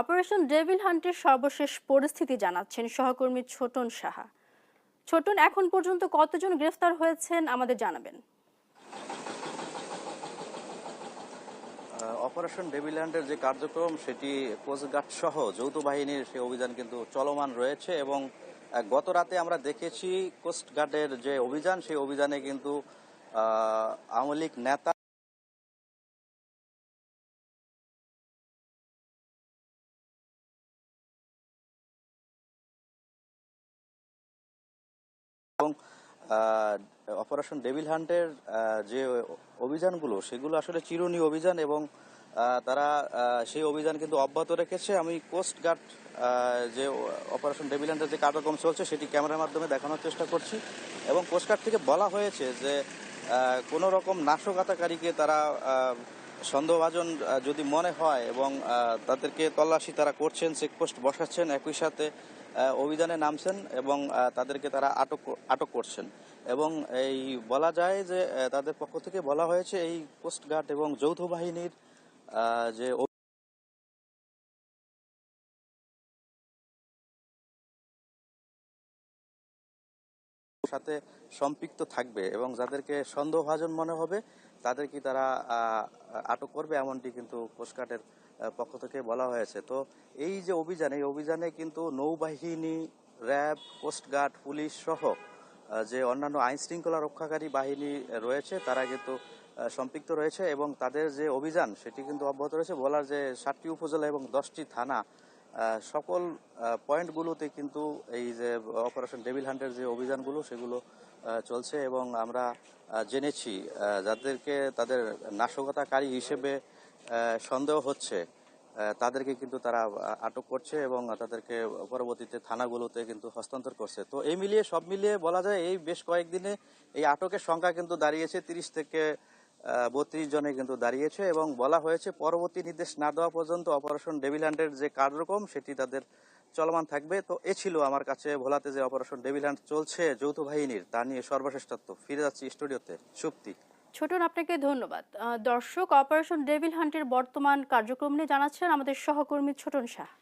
Operation devil হান্টের সর্বশেষ পরিস্থিতি জানাচ্ছেন সহকর্মী ছোটন সাহা। ছোটন, এখন পর্যন্ত কতজন গ্রেফতার হয়েছেন আমাদের জানাবেন। অপারেশন ডেভিল্যান্ডের যে কার্যক্রম, সেটি কোস্টগার্ড সহ যৌথ বাহিনীর সেই অভিযান কিন্তু চলমান রয়েছে এবং গত রাতে আমরা দেখেছি কোস্টগার্ডের যে অভিযান, সেই অভিযানে কিন্তু আওয়ামী লীগ নেতা এবং অপারেশন ডেভিল হান্টের যে অভিযানগুলো, সেগুলো আসলে চিরুনি অভিযান এবং তারা সেই অভিযান কিন্তু অব্যাহত রেখেছে। আমি কোস্ট গার্ড যে অপারেশন ডেভিল হান্টের যে কার্যক্রম চলছে, সেটি ক্যামেরার মাধ্যমে দেখানোর চেষ্টা করছি। এবং কোস্ট গার্ড থেকে বলা হয়েছে যে কোনো রকম নাশকতাকারীকে তারা সন্দেহভাজন যদি মনে হয় এবং তাদেরকে তল্লাশি তারা করছেন, চেকপোস্ট বসাচ্ছেন, একই সাথে অভিযানে নামছেন এবং তাদেরকে তারা আটক আটক করছেন। এবং এই বলা যায় যে তাদের পক্ষ থেকে বলা হয়েছে, এই কোস্টগার্ড এবং যৌথ বাহিনীর যে সাথে সম্পৃক্ত থাকবে এবং যাদেরকে সন্দেহভাজন মনে হবে, তাদেরকে তারা আটক করবে এমনটি কিন্তু কোস্টগার্ডের পক্ষ থেকে বলা হয়েছে। তো এই যে অভিযান, এই অভিযানে কিন্তু নৌবাহিনী, র্যাব, কোস্টগার্ড, পুলিশ সহ যে অন্যান্য আইন শৃঙ্খলা রক্ষাকারী বাহিনী রয়েছে, তারা কিন্তু সম্পৃক্ত রয়েছে এবং তাদের যে অভিযান, সেটি কিন্তু অব্যাহত রয়েছে। বলার যে সাতটি উপজেলা এবং দশটি থানা সকল পয়েন্টগুলোতে কিন্তু এই যে অপারেশন ডেভিল হান্টের যে অভিযানগুলো, সেগুলো চলছে এবং আমরা জেনেছি যাদেরকে তাদের নাশকতাকারী হিসেবে সন্দেহ হচ্ছে তাদেরকে কিন্তু তারা আটক করছে এবং তাদেরকে পরবর্তীতে থানাগুলোতে কিন্তু হস্তান্তর করছে। তো এই মিলিয়ে, সব মিলিয়ে বলা যায়, এই বেশ কয়েকদিনে এই আটকের সংখ্যা কিন্তু দাঁড়িয়েছে তিরিশ থেকে বত্রিশ জনে কিন্তু দাঁড়িয়েছে এবং বলা হয়েছে পরবর্তী নির্দেশ না দেওয়া পর্যন্ত অপারেশন ডেভিল হ্যান্ডের যে কার্যক্রম, সেটি তাদের চলমান থাকবে। তো এ ছিল আমার কাছে ভোলাতে যে অপারেশন ডেভিল হ্যান্ড চলছে, যৌথ বাহিনীর, তা নিয়ে সর্বশেষ তথ্য। ফিরে যাচ্ছি স্টুডিওতে, সুপ্তি। ছোটন, আপনাকে ধন্যবাদ। দর্শক, অপারেশন ডেভিল হান্টের বর্তমান কার্যক্রম নিয়ে জানাচ্ছেন আমাদের সহকর্মী ছোটন সাহা